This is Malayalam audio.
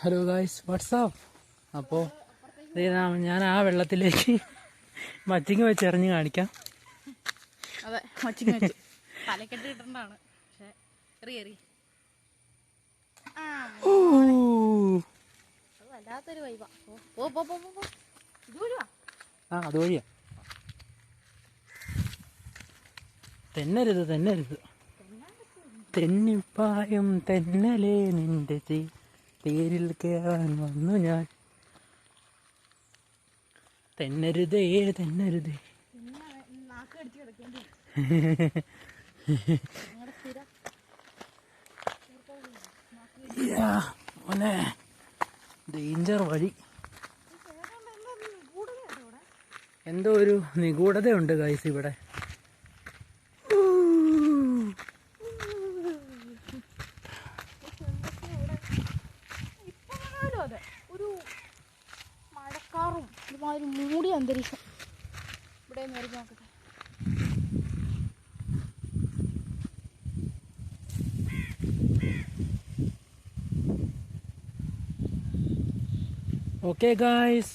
ഹലോ ഗായ്സ് വാട്സാപ്പ് അപ്പോൾ ഞാൻ ആ വെള്ളത്തിലേക്ക് മച്ചിങ് വെച്ച് എറിഞ്ഞ് കാണിക്കാം. അതെ മച്ചിങ് വെച്ച്. തലക്കെട്ട് കിട്ടണ്ടാണ് പക്ഷെ എറി എറി. ആ. ഊ. അത് വല്ലാത്തൊരു വൈബ പോ പോ പോ ആ അതുവഴിയാ തെന്നരുത് തെന്നരുത്. തെന്നിപ്പായും തെന്നലേ നിന്റെ ചേ തേരിൽ കയറാൻ വന്നു ഞാൻ. തെന്നരുതേ തെന്നരുതേ. ഡേഞ്ചർ വഴി. എന്തോ ഒരു നിഗൂഢതയുണ്ട് ഗൈസ് ഇവിടെ. അതെ. ഒരു മഴക്കാറും ഒരുമാതിരി മൂടി അന്തരീക്ഷം. ഇവിടെ നേരി നോക്കട്ടെ. Okay guys